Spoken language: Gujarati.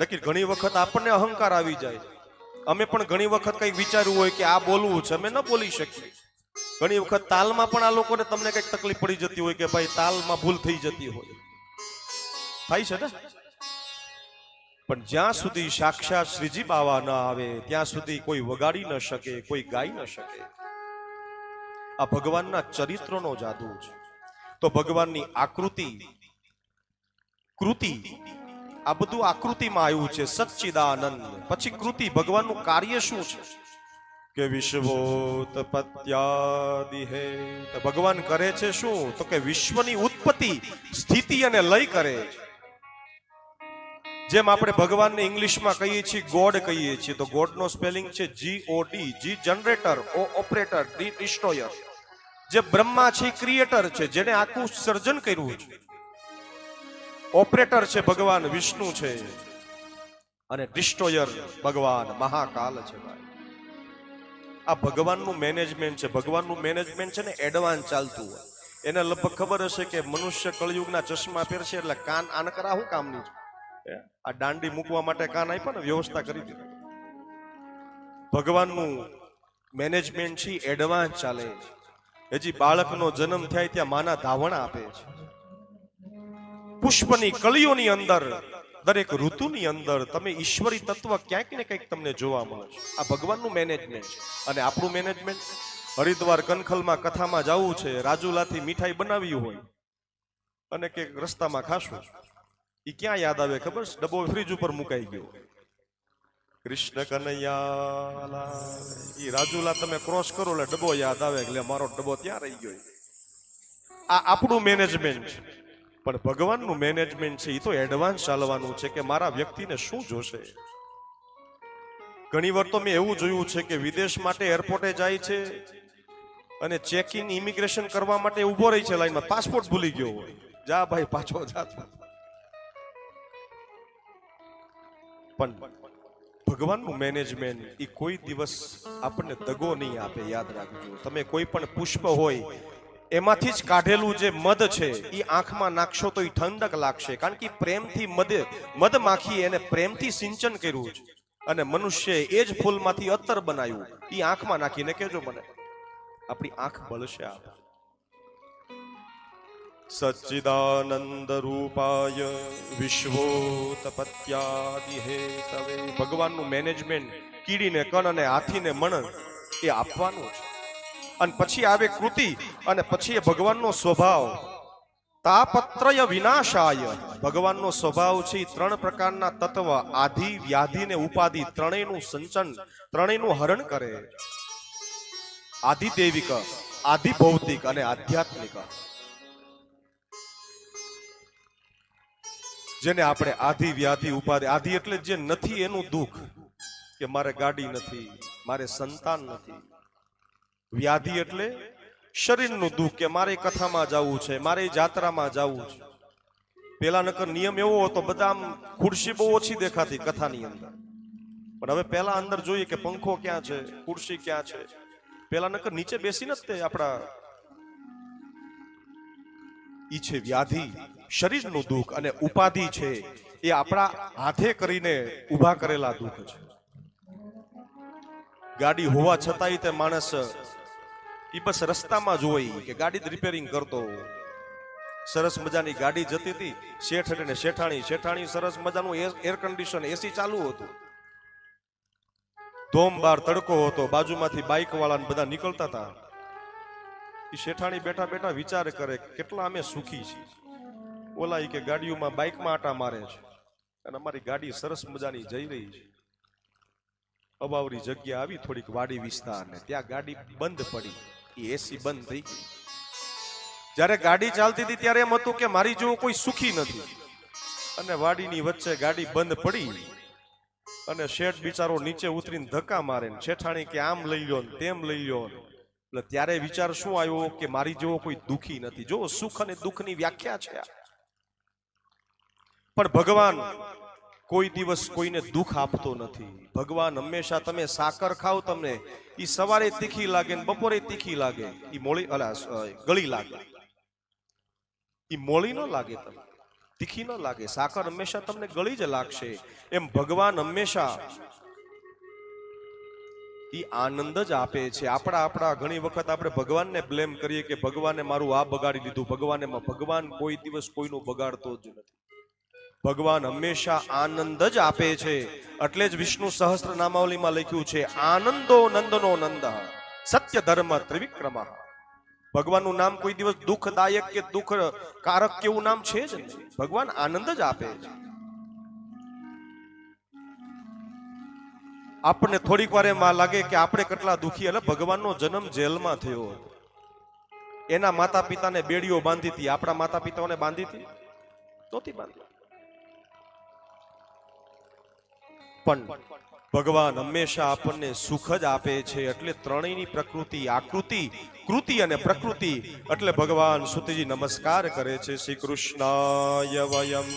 નક્કી ઘણી વખત આપણને અહંકાર આવી જાય. અમે પણ ઘણી વખત કંઈક વિચાર્યું હોય કે આ બોલવું છે, અમે ન બોલી શકીએ. ઘણી વખત તાલમાં પણ આ લોકોને તમને કંઈક તકલીફ પડી જતી હોય કે ભાઈ તાલમાં ભૂલ થઈ જતી હોય. થાય છે ને? પણ જ્યાં સુધી સાક્ષાત શ્રીજી બાવા ન આવે, ત્યાં સુધી કોઈ વગાડી ન શકે, કોઈ ગાઈ ન શકે. આ ભગવાનના ચરિત્રનો જાદુ છે. તો ભગવાનની આકૃતિ, કૃતિ આ બધું આકૃતિમાં આવ્યું છે, સચ્ચિદાનંદ. પછી કૃતિ ભગવાનનું કાર્ય શું છે? કે વિશ્વોત્પત્યાદિ હે તો ભગવાન કરે છે શું? તો કે વિશ્વની ઉત્પત્તિ, સ્થિતિ અને લય કરે જેમ આપણે ભગવાનને ઇંગ્લિશમાં કહીએ છીએ, ગોડ કહીએ છીએ, તો ગોડનો સ્પેલિંગ છે G O D G generator O operator D destroyer જે બ્રહ્મા છે ક્રિએટર છે જેને આખું સર્જન કર્યું છે. ઓપરેટર છે ભગવાન વિષ્ણુ છે. અને ડિસ્ટ્રોયર ભગવાન મહાકાલ છે ભાઈ. આ ભગવાનનું મેનેજમેન્ટ છે. ભગવાનનું મેનેજમેન્ટ છે ને એડવાન્સ ચાલતું હોય. એને લગભગ ખબર હશે કે મનુષ્ય કળયુગના ચશ્મા પહેરશે એટલે કાન આનકરા શું કામની છે આ દાંડી મૂકવા માટે કાન આપ્યા ને વ્યવસ્થા કરી દીધી. ભગવાનનું મેનેજમેન્ટ છે એડવાન્સ ચાલે છે. હજી બાળકનો જન્મ થાય ત્યાં માના ધાવણા આપે છે. પુષ્પની કળીઓની અંદર, દરેક ઋતુની અંદર તમે ઈશ્વરી તત્વ ક્યાંક ને કંઈક તમને જોવા મળે છે. આ ભગવાનનું મેનેજમેન્ટ છે. અને આપણું મેનેજમેન્ટ હરિદ્વાર કનખલમાં કથામાં જવું છે, રાજુલાથી મીઠાઈ બનાવી હોય અને કે રસ્તામાં ખાશું. એ ક્યાં યાદ આવે ખબર? છે ડબ્બો ફ્રીજ ઉપર મુકાઈ ગયો. કૃષ્ણ કનૈયા એ રાજુલા તમે ક્રોસ કરો એટલે ડબ્બો યાદ આવે એટલે મારો ડબ્બો ત્યાં રહી ગયો. આ આપણું મેનેજમેન્ટ છે. પણ ભગવાનનું મેનેજમેન્ટ છે એ તો એડવાન્સ ચાલવાનું છે કે મારા વ્યક્તિને શું જોશે? ઘણી વાર તો મેં એવું જોયું છે કે વિદેશ માટે એરપોર્ટે જાય છે અને ચેક ઇન ઇમિગ્રેશન કરવા માટે ઊભો રહી છે લાઈનમાં પાસપોર્ટ ભૂલી ગયો હોય. જા ભાઈ, પાછો જા. પણ ભગવાનનું મેનેજમેન્ટ એ કોઈ દિવસ આપણને દગો નહીં આપે, યાદ રાખજો. તમે કોઈ પણ પુષ્પ હોય એમાંથી જ કાઢેલું જે મધ છે એ આંખમાં નાખશો તો એ ઠંડક લાગશે. કારણ કે પ્રેમથી મધ મધ માખી એને પ્રેમથી સિંચન કર્યું છે અને મનુષ્ય એ જ ફૂલમાંથી અત્તર બનાવ્યું. એ આંખમાં નાખીને કેજો મને, આપણી આંખ બળશે આ સચ્ચિદાનંદ રૂપાય વિશ્વોતપત્યાદિ ભગવાનનું મેનેજમેન્ટ કીડીને કણ અને હાથીને મણ એ આપવાનું છે અને પછી આવે કૃતિ, અને પછી એ ભગવાનનો સ્વભાવ. તાપત્રય વિનાશાય. ભગવાનનો સ્વભાવ છે ત્રણ પ્રકારના તત્વ, આધિ, વ્યાધિ ને ઉપાધિ, ત્રણેયનું સંચન, ત્રણેયનું હરણ કરે. આધિદેવિક આધિ ભૌતિક અને આધ્યાત્મિક. જેને આપણે આધિ, વ્યાધિ, ઉપાધિ, આધિ એટલે જે નથી એનું દુઃખ, કે મારે ગાડી નથી, મારે સંતાન નથી. વ્યાધિ એટલે શરીરનું દુઃખ કે મારે કથામાં જવું છે, મારે જાત્રામાં જવું છે. પેલા નકર નિયમ એવો હતો, બધા આમ ખુરશી બહુ ઓછી દેખાતી કથાની અંદર. પણ હવે પેલા અંદર જોઈએ કે પંખો ક્યાં છે, ખુરશી ક્યાં છે. પેલા નકર નીચે બેસીને જ તે આપણા ઈ છે વ્યાધિ, શરીરનું દુઃખ અને ઉપાધિ છે, એ આપણા હાથે કરીને ઊભા કરેલા દુઃખ છે. ગાડી હોવા છતાંય તે માણસ ઈ બસ રસ્તામાં જોઈ કે ગાડી રિપેરિંગ કરતો. સરસ મજાની ગાડી જતી હતી. શેઠ અને શેઠાણી શેઠાણી સરસ મજાનું એર કન્ડિશન એસી ચાલુ હતું. ધોમ બાર તડકો હતો. બાજુમાંથી બાઇક વાળા બધા નીકળતા હતા. એ શેઠાણી બેઠા બેઠા વિચાર કરે કેટલા અમે સુખી છીએ. ઓલા કે ગાડીઓમાં બાઇકમાં આટા મારે છે. અને અમારી ગાડી સરસ મજાની જઈ રહી છે. અબાવરી જગ્યા આવી થોડીક વાડી વિસ્તાર ને ત્યાં ગાડી બંધ પડી. એ એસી બંધ થઈ ગઈ. જ્યારે ગાડી ચાલતી હતી ત્યારે એમ હતું કે મારી જેવો કોઈ સુખી નથી. અને વાડીની વચ્ચે ગાડી બંધ પડી અને શેઠ બિચારો નીચે ઉતરીને ધક્કા મારે છેઠાણી કે આમ લઈ લો ને તેમ લઈ લ્યો એટલે ત્યારે વિચાર શું આવ્યો કે મારી જેવો કોઈ દુખી નથી. જો સુખ અને દુઃખની વ્યાખ્યા છે પણ ભગવાન કોઈ દિવસ કોઈને દુઃખ આપતો નથી. ભગવાન હંમેશા તમે સાકર ખાઓ તમને. એ સવારે તીખી લાગે ને બપોરે તીખી લાગે. એ મોળી, અલા ગળી લાગે. એ મોળી ન લાગે તમને. તીખી ન લાગે. સાકર હંમેશા તમને ગળી જ લાગશે. એમ ભગવાન હંમેશા એ આનંદ જ આપે છે. આપણા આપણા, ઘણી વખત આપણે ભગવાનને બ્લેમ કરીએ કે ભગવાને મારું આ બગાડી દીધું ભગવાને ભગવાન કોઈ દિવસ કોઈનું બગાડતો જ નથી. ભગવાન હંમેશા આનંદ જ આપે છે. એટલે જ વિષ્ણુ સહસ્ત્ર નામાવલીમાં લખ્યું છે, આનંદો નંદનો નંદ, સત્ય ધર્મ ત્રિવિક્રમ. ભગવાનનું નામ કોઈ દિવસ દુઃખદાયક કે દુઃખ કારક કેવું નામ છે જ ભગવાન આનંદ જ આપે છે. આપણને થોડીક વાર એમ લાગે કે આપણે કેટલા દુઃખી, એટલે ભગવાનનો જન્મ જેલમાં થયો હતો. એના માતા પિતાને બેડીઓ બાંધી હતી. આપણા માતા પિતાઓને બાંધી હતી? નહોતી બાંધી. પણ ભગવાન હંમેશા આપણને સુખ જ આપે છે એટલે ત્રણેયની પ્રકૃતિ, આકૃતિ, કૃતિ અને પ્રકૃતિ એટલે ભગવાન સુતજી નમસ્કાર કરે છે શ્રી વયમ.